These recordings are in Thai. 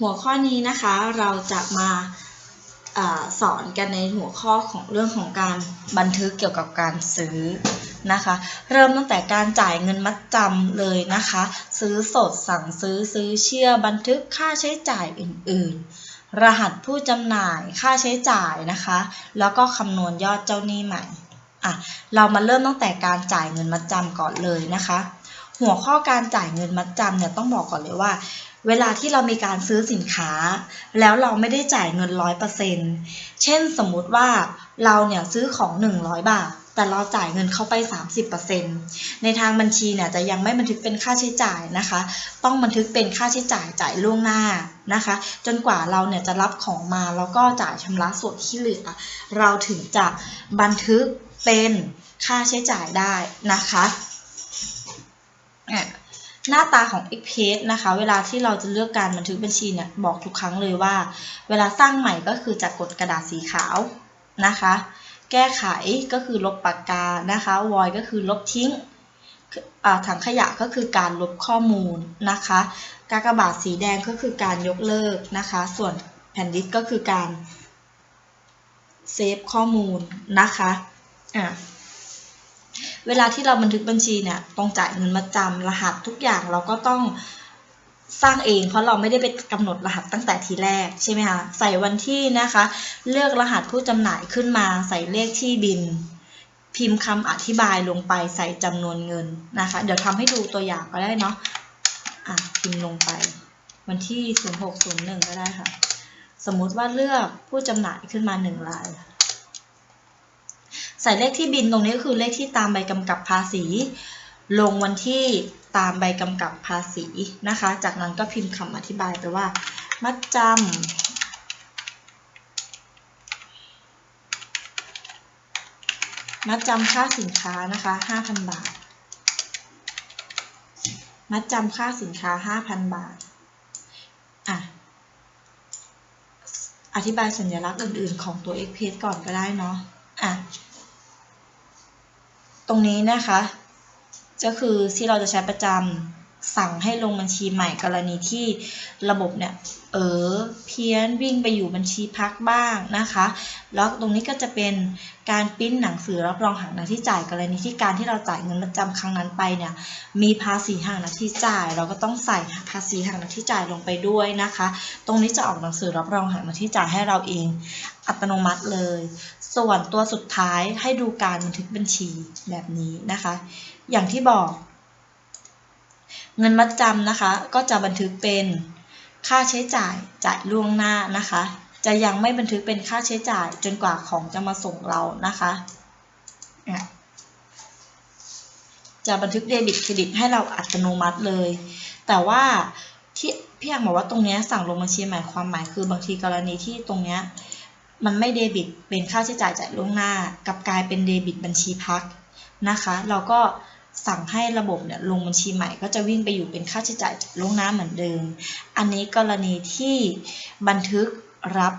หัวข้อนี้นะคะเราจะมาอสอนกันในหัวข้อของเรื่องของการบันทึกเกี่ยวกับการซื้อนะคะ เริ่มตั้งแต่การจ่ายเงินมัดจำเลยนะคะ ซื้อสดสั่งซื้อซื้อเชื่อบันทึกค่าใช้จ่ายอื่น ๆ รหัสผู้จำหน่ายค่าใช้จ่ายนะคะ แล้วก็คำนวณยอดเจ้าหนี้ใหม่อะเรามาเริ่มตั้งแต่การจ่ายเงินมัดจำก่อนเลยนะคะ หัวข้อการจ่ายเงินมัดจำเนี่ยต้องบอกก่อนเลยว่า เวลาที่เรามีการซื้อสินค้า แล้วเราไม่ได้จ่ายเงินร้อยเปอร์เซ็นต์เช่นสมมุติว่าเราเนี่ยซื้อของ 100 บาท แต่เราจ่ายเงินเข้าไป 30%ในทางบัญชีเนี่ยจะยังไม่บันทึกเป็นค่าใช้จ่ายนะคะ ต้องบันทึกเป็นค่าใช้จ่ายจ่ายล่วงหน้านะคะ จนกว่าเราเนี่ยจะรับของมาแล้วก็จ่ายชำระส่วนที่เหลือ เราถึงจะบันทึกเป็นค่าใช้จ่ายได้นะคะ หน้าตาของ x p a g e นะคะ เวลาที่เราจะเลือกการบันทึกบัญชีเนี่ยบอกทุกครั้งเลยว่า เวลาสร้างใหม่ก็คือจะกดกระดาษสีขาวนะคะ แก้ไขก็คือลบปากกานะคะ void ก็คือลบทิ้งถังขยะก็คือการลบข้อมูลนะคะ กากบาทสีแดงก็คือการยกเลิกนะคะ ส่วนแผ่นดิสก็คือการเซฟข้อมูลนะคะอะ เวลาที่เราบันทึกบัญชีเนี่ยต้องจ่ายเงินมาจำรหัสทุกอย่างเราก็ต้องสร้างเองเพราะเราไม่ได้ไปกำหนดรหัสตั้งแต่ทีแรกใช่ไหมคะใส่วันที่นะคะ เลือกรหัสผู้จำหน่ายขึ้นมา ใส่เลขที่บิน พิมพ์คำอธิบายลงไปใส่จำนวนเงินนะคะ เดี๋ยวทำให้ดูตัวอย่างก็ได้เนาะอะพิมพ์ลงไป วันที่ 0601 ก็ได้ค่ะ สมมุติว่าเลือกผู้จำหน่ายขึ้นมา1ราย ส่เลขที่บินตรงนี้ก็คือเลขที่ตามใบกำกับภาษี ลงวันที่ตามใบกำกับภาษีนะคะ จากนั้นก็พิมพ์คำอธิบายไปว่า มัดจำมัดจำค่าสินค้านะคะ 5,000 บาท มัดจำค่าสินค้า 5,000 บาทอะอธิบายสัญลักษณ์อื่นๆของตัว x p a g e ก่อนก็ได้เนาะอะ ตรงนี้นะคะ ก็คือที่เราจะใช้ประจำ สั่งให้ลงบัญชีใหม่กรณีที่ระบบเนี่ยเออเพี้ยนวิ่งไปอยู่บัญชีพักบ้างนะคะ แล้วตรงนี้ก็จะเป็นการปริ้นหนังสือรับรองหักหน้าที่จ่ายกรณีที่การที่เราจ่ายเงินประจำครั้งนั้นไปเนี่ยมีภาษีหักหน้าที่จ่าย เราก็ต้องใส่ภาษีหักหน้าที่จ่ายลงไปด้วยนะคะ ตรงนี้จะออกหนังสือรับรองหักหน้าที่จ่ายให้เราเอง อัตโนมัติเลย ส่วนตัวสุดท้ายให้ดูการบันทึกบัญชีแบบนี้นะคะ อย่างที่บอก เงินมัดจำนะคะ ก็จะบันทึกเป็นค่าใช้จ่ายจ่ายล่วงหน้านะคะ จะยังไม่บันทึกเป็นค่าใช้จ่ายจนกว่าของจะมาส่งเรานะคะจะบันทึกเดบิตเครดิตให้เราอัตโนมัติเลย แต่ว่าที่พี่อยากบอกว่าตรงนี้สั่งลงบัญชีหม่ความหมายคือบางทีกรณีที่ตรงนี้มันไม่เดบิตเป็นค่าใช้จ่ายจ่ายล่วงหน้า กับกลายเป็นเดบิตบัญชีพักนะคะ เราก็ สั่งให้ระบบเนี่ยลงบัญชีใหม่ก็จะวิ่งไปอยู่เป็นค่าใช้จ่ายจายล่วงหน้าเหมือนเดิม อันนี้กรณีที่บันทึกรับ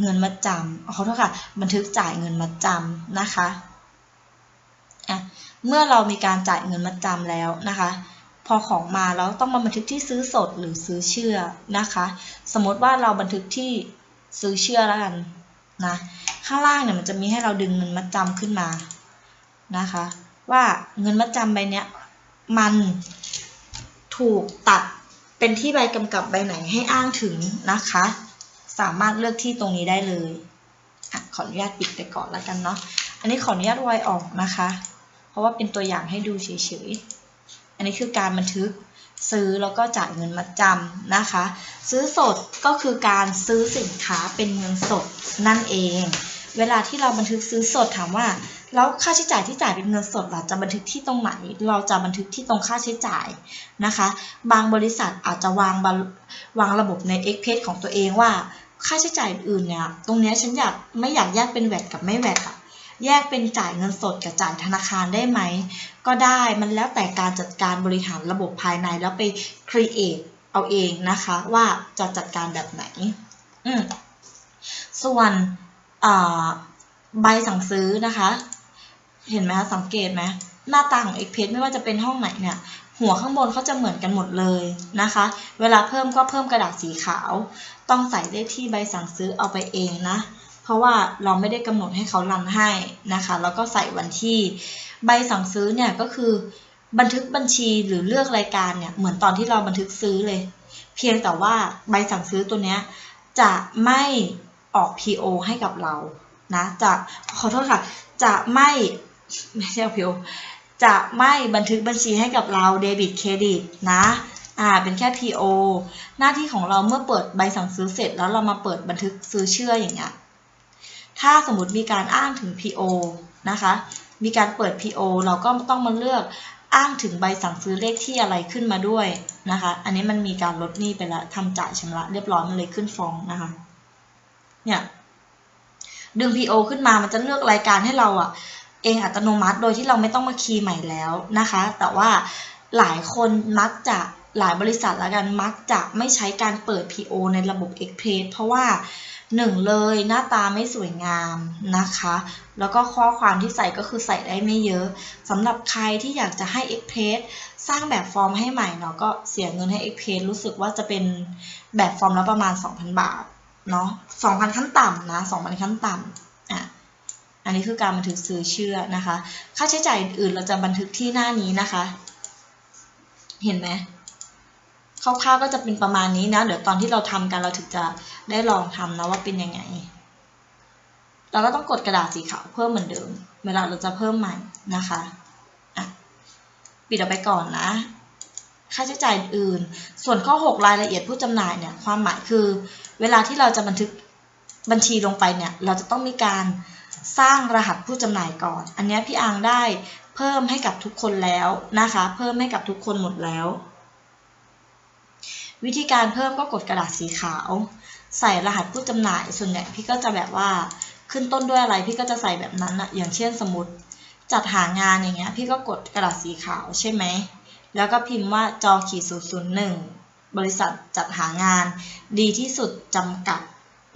เงินมาจำขอโทษค่ะ บันทึกจ่ายเงินมาจำนะคะอะเมื่อเรามีการจ่ายเงินมาจำแล้วนะคะ พอของมาแล้วต้องมาบันทึกที่ซื้อสดหรือซื้อเชื่อนะคะ สมมติว่าเราบันทึกที่ซื้อเชื่อแล้วกันนะ ข้างล่างเนี่ยมันจะมีให้เราดึงเงินมัดจำขึ้นมานะคะ ว่าเงินมัดจำใบเนี้ยมันถูกตัดเป็นที่ใบกำกับใบไหนให้อ้างถึงนะคะ สามารถเลือกที่ตรงนี้ได้เลยอขออนุญาตปิดไปก่อนแล้วกันเนาะอันนี้ขออนุญาตวอยออกนะคะ เพราะว่าเป็นตัวอย่างให้ดูเฉยๆอันนี้คือการบันทึกซื้อแล้วก็จ่ายเงินมัดจำนะคะ ซื้อสดก็คือการซื้อสินค้าเป็นเงินสดนั่นเอง เวลาที่เราบันทึกซื้อสดถามว่า แล้วค่าใช้จ่ายที่จ่ายเป็นเงินสดเราจะบันทึกที่ตรงไหน เราจะบันทึกที่ตรงค่าใช้จ่ายนะคะ บางบริษัทอาจจะวางวางระบบใน e x p a g e ของตัวเองว่าค่าใช้จ่ายอื่นเนี่ยตรงนี้ฉันอยากไม่อยากแยกเป็นแวดกับไม่แวดอะแยกเป็นจ่ายเงินสดกับจ่ายธนาคารได้ไหม ก็ได้มันแล้วแต่การจัดการบริหารระบบภายในแล้วไป create เอาเองนะคะ ว่าจะจัดการแบบไหน อืส่วนใบสั่งซื้อนะคะ เห็นไหมคะสังเกตไหมหน้าตาของ e x p a g e ไม่ว่าจะเป็นห้องไหนเนี่ยหัวข้างบนเขาจะเหมือนกันหมดเลยนะคะ เวลาเพิ่มก็เพิ่มกระดาษสีขาว ต้องใส่เลขที่ใบสั่งซื้อเอาไปเองนะ เพราะว่าเราไม่ได้กำหนดให้เขารันให้นะคะ แล้วก็ใส่วันที่ ใบสั่งซื้อเนี่ยก็คือ บันทึกบัญชีหรือเลือกรายการเนี่ยเหมือนตอนที่เราบันทึกซื้อเลย เพียงแต่ว่าใบสั่งซื้อตัวเนี้ยจะไม่ออก PO ให้กับเรานะจะขอโทษค่ะ จะไม่ ไม่ใช่ PO จะไม่บันทึกบัญชีให้กับเราเดบิตเครดิตนะ อ่า เป็นแค่ PO หน้าที่ของเราเมื่อเปิดใบสั่งซื้อเสร็จแล้วเรามาเปิดบันทึกซื้อเชื่ออย่างเงี้ย ถ้าสมมติมีการอ้างถึง PO นะคะ มีการเปิด PO เราก็ต้องมาเลือกอ้างถึงใบสั่งซื้อเลขที่อะไรขึ้นมาด้วยนะคะ อันนี้มันมีการลดหนี้ไปแล้วทำจ่ายชำระเรียบร้อยมันเลยขึ้นฟ้องนะคะ เนี่ย ดึง PO ขึ้นมามันจะเลือกรายการให้เราอะ เองอัตโนมัติโดยที่เราไม่ต้องมาคีย์ใหม่แล้วนะคะ แต่ว่าหลายคนมักจะหลายบริษัทละกันมักจะไม่ใช้การเปิด PO ในระบบ Express เพราะว่าหนึ่งเลยหน้าตาไม่สวยงามนะคะ แล้วก็ข้อความที่ใส่ก็คือใส่ได้ไม่เยอะสำหรับใครที่อยากจะให้ Express สร้างแบบฟอร์มให้ใหม่เนาะก็เสียเงินให้ Express รู้สึกว่าจะเป็นแบบฟอร์มละประมาณ 2,000 บาทเนาะ2,000 ขั้นต่ำนะ 2,000 ขั้นต่ำ อันนี้คือการบันทึกซื้อเชื่อนะคะ ค่าใช้จ่ายอื่นเราจะบันทึกที่หน้านี้นะคะ เห็นไหมคร่าวๆก็จะเป็นประมาณนี้นะ เดี๋ยวตอนที่เราทำกันเราถึงจะได้ลองทำนะว่าเป็นยังไง เราก็ต้องกดกระดาษสีขาวเพิ่มเหมือนเดิม เวลาเราจะเพิ่มใหม่นะคะอะปิดออกไปก่อนนะค่าใช้จ่ายอื่น ส่วนข้อ 6 รายละเอียดผู้จำหน่ายเนี่ยความหมายคือ เวลาที่เราจะบันทึกบัญชีลงไปเนี่ย เราจะต้องมีการ สร้างรหัสผู้จำหน่ายก่อน อันนี้พี่อังได้เพิ่มให้กับทุกคนแล้วนะคะ เพิ่มให้กับทุกคนหมดแล้ว วิธีการเพิ่มก็กดกระดาษสีขาว ใส่รหัสผู้จำหน่ายส่วนใหญ่พี่ก็จะแบบว่าขึ้นต้นด้วยอะไรพี่ก็จะใส่แบบนั้นอะอย่างเช่นสมมติจัดหางานอย่างเงี้ยพี่ก็กดกระดาษสีขาวใช่ไหมแล้วก็พิมพ์ว่าจอขีดศูนย์ศูนย์หนึ่งบริษัทจัดหางานดีที่สุดจำกัด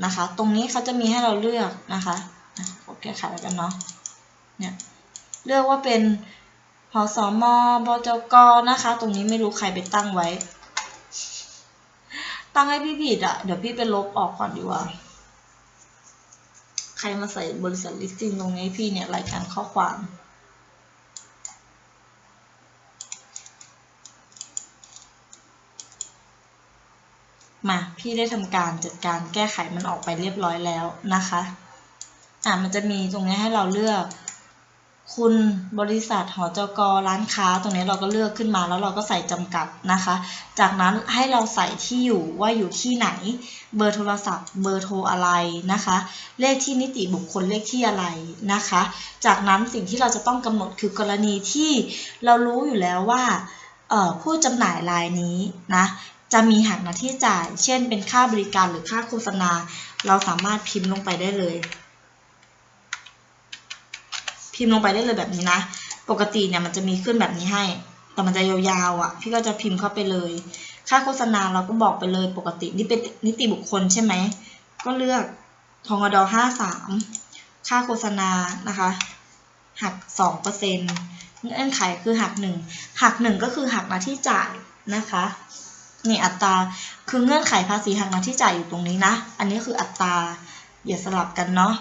นะคะ ตรงนี้เขาจะมีให้เราเลือกนะคะ กดแก้ไขแล้วกันเนาะ เนี่ย เลือกว่าเป็นพสมบจกนะคะ ตรงนี้ไม่รู้ใครไปตั้งไว้ ตั้งให้พี่ผิดอะ่ะ เดี๋ยวพี่ไปลบออกก่อนดีกว่า ใครมาใส่บริษัทลิสติ้งตรงนี้พี่เนี่ยรายการข้อความมาพี่ได้ทำการจัดการแก้ไขมันออกไปเรียบร้อยแล้วนะคะ อ่ามันจะมีตรงนี้ให้เราเลือก คุณบริษัทหอจกร้านค้า ตรงนี้เราก็เลือกขึ้นมาแล้วเราก็ใส่จำกัดนะคะ จากนั้นให้เราใส่ที่อยู่ว่าอยู่ที่ไหน เบอร์โทรศัพท์ เบอร์โทรอะไรนะคะ เลขที่นิติบุคคลเลขที่อะไรนะคะ จากนั้นสิ่งที่เราจะต้องกำหนดคือกรณีที่เรารู้อยู่แล้วว่าผู้จำหน่ายรายนี้นะจะมีหักหน้าที่จ่าย เช่น เป็นค่าบริการหรือค่าโฆษณา เราสามารถพิมพ์ลงไปได้เลย พิมพ์ลงไปได้เลยแบบนี้นะ ปกติเนี่ยมันจะมีขึ้นแบบนี้ให้ แต่มันจะยาวๆอะ พี่ก็จะพิมพ์เข้าไปเลย ค่าโฆษณาเราก็บอกไปเลยปกตินี่เป็นนิติบุคคลใช่ไหม ก็เลือกพงอดห้าสามค่าโฆษณานะคะ หักสองเปอร์เซ็นต์เงื่อนไขคือหักหนึ่งหักหนึ่งก็คือหักหน้าที่จ่ายนะคะนี่อัตราคือเงื่อนไขภาษีหักหน้าที่จ่ายอยู่ตรงนี้นะ อันนี้คืออัตราอย่าสลับกันเนาะ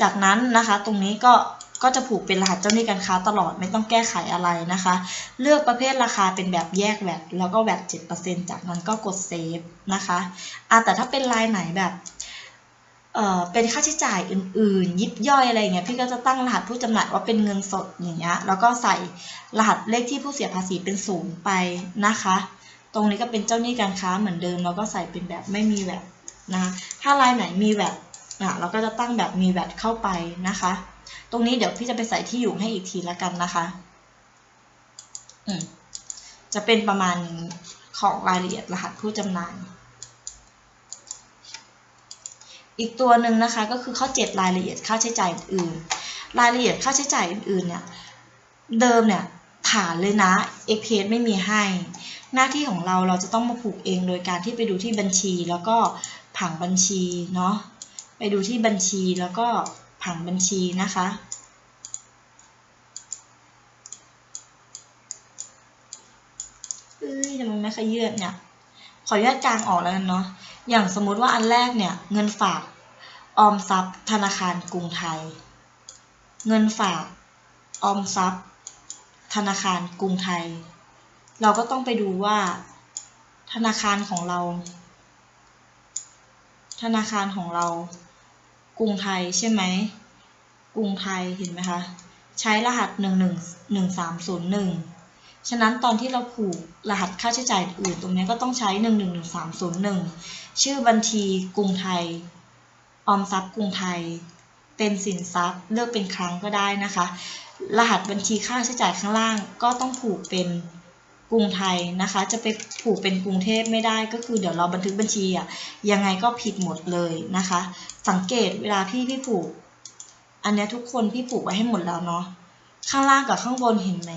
จากนั้นนะคะ ตรงนี้ก็ ก็จะผูกเป็นรหัสเจ้าหนี้การค้าตลอดไม่ต้องแก้ไขอะไรนะคะ เลือกประเภทราคาเป็นแบบแยกแวดแล้วก็แวด7%จากนั้นก็กดเซฟนะคะอะแต่ถ้าเป็นลายไหนแบบเอ่อเป็นค่าใช้จ่ายอื่นๆ ยิบย่อยอะไรเงี้ยพี่ก็จะตั้งรหัสผู้จำหน่ายว่าเป็นเงินสดอย่างเงี้ยแล้วก็ใส่รหัสเลขที่ผู้เสียภาษีเป็นศูนย์ไปนะคะ ตรงนี้ก็เป็นเจ้าหนี้การค้าเหมือนเดิมเราก็ใส่เป็นแบบไม่มีแบบนะถ้ารายไหนมีแบบนะเราก็จะตั้งแบบมีแบบเข้าไปนะคะ ตรงนี้เดี๋ยวพี่จะไปใส่ที่อยู่ให้อีกทีละกันนะคะอืมจะเป็นประมาณของรายละเอียดรหัสผู้จำหน่าย อีกตัวหนึ่งนะคะก็คือข้อ 7 รายละเอียดค่าใช้จ่ายอื่น รายละเอียดค่าใช้จ่ายอื่นเนี่ยเดิมเนี่ยฐานเลยนะ x p ไม่มีให้ หน้าที่ของเราเราจะต้องมาผูกเองโดยการที่ไปดูที่บัญชีแล้วก็ผังบัญชีเนาะไปดูที่บัญชีแล้วก็ ผังบัญชีนะคะไม่ค่อยยืดเนี่ย ขออนุญาตกลางออกแล้วกันเนาะ อย่างสมมุติว่าอันแรกเนี่ย เงินฝากออมทรัพย์ ธนาคารกรุงไทย เงินฝากออมทรัพย์ ธนาคารกรุงไทย เราก็ต้องไปดูว่า ธนาคารของเรา ธนาคารของเรา กรุงไทยใช่ไหมกรุงไทยเห็นไหมคะ ใช้รหัส 1 1 1 3 0 1 ฉะนั้นตอนที่เราผูกรหัสค่าใช้จ่ายอื่นตรงนี้ก็ต้องใช้ 1 1 1 3 0 1 ชื่อบัญชีกรุงไทย ออมทรัพย์กรุงไทย เป็นสินทรัพย์เลือกเป็นครั้งก็ได้นะคะ รหัสบัญชีค่าใช้จ่ายข้างล่างก็ต้องผูกเป็น กรุงไทยนะคะ จะไปผูกเป็นกรุงเทพไม่ได้ก็คือเดี๋ยวเราบันทึกบัญชีอะยังไงก็ผิดหมดเลยนะคะ สังเกตเวลาพี่พี่ผูก อันนี้ทุกคนพี่ผูกไว้ให้หมดแล้วเนาะข้างล่างกับข้างบนเห็นไหม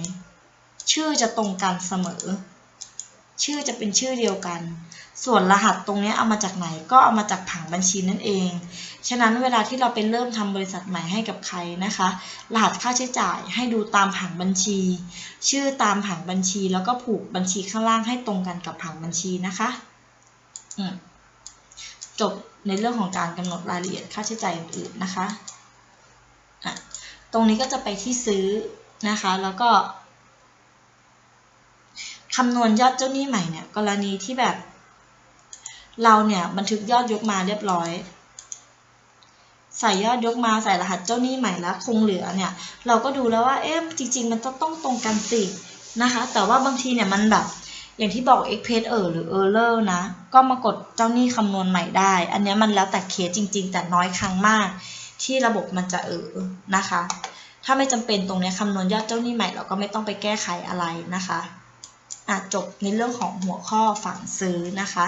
ชื่อจะตรงกันเสมอ ชื่อจะเป็นชื่อเดียวกัน ส่วนรหัสตรงนี้เอามาจากไหนก็เอามาจากผังบัญชีนั่นเอง ฉะนั้นเวลาที่เราไปเริ่มทำบริษัทใหม่ให้กับใครนะคะ รหัสค่าใช้จ่ายให้ดูตามผังบัญชี ชื่อตามผังบัญชี แล้วก็ผูกบัญชีข้างล่างให้ตรงกันกับผังบัญชีนะคะอืมจบในเรื่องของการกำหนดรายละเอียดค่าใช้จ่ายอื่นๆนะคะอะตรงนี้ก็จะไปที่ซื้อนะคะ แล้วก็ คำนวณยอดเจ้าหนี้ใหม่เนี่ยกรณีที่แบบ เราเนี่ยบันทึกยอดยกมาเรียบร้อย ใส่ยอดยกมาใส่รหัสเจ้าหนี้ใหม่แล้วคงเหลือเนี่ย เราก็ดูแล้วว่าเอ๊ะจริง ๆ มันต้องต้องตรงกันสินะคะ แต่ว่าบางทีเนี่ยมันแบบอย่างที่บอก express เออหรือ error นะ ก็มากดเจ้าหนี้คำนวณใหม่ได้ อันนี้มันแล้วแต่เคสจริง ๆ แต่น้อยครั้งมาก ที่ระบบมันจะเออนะคะ ถ้าไม่จำเป็นตรงนี้คำนวณยอดเจ้าหนี้ใหม่เราก็ไม่ต้องไปแก้ไขอะไรนะคะ จบในเรื่องของหัวข้อฝั่งซื้อนะคะ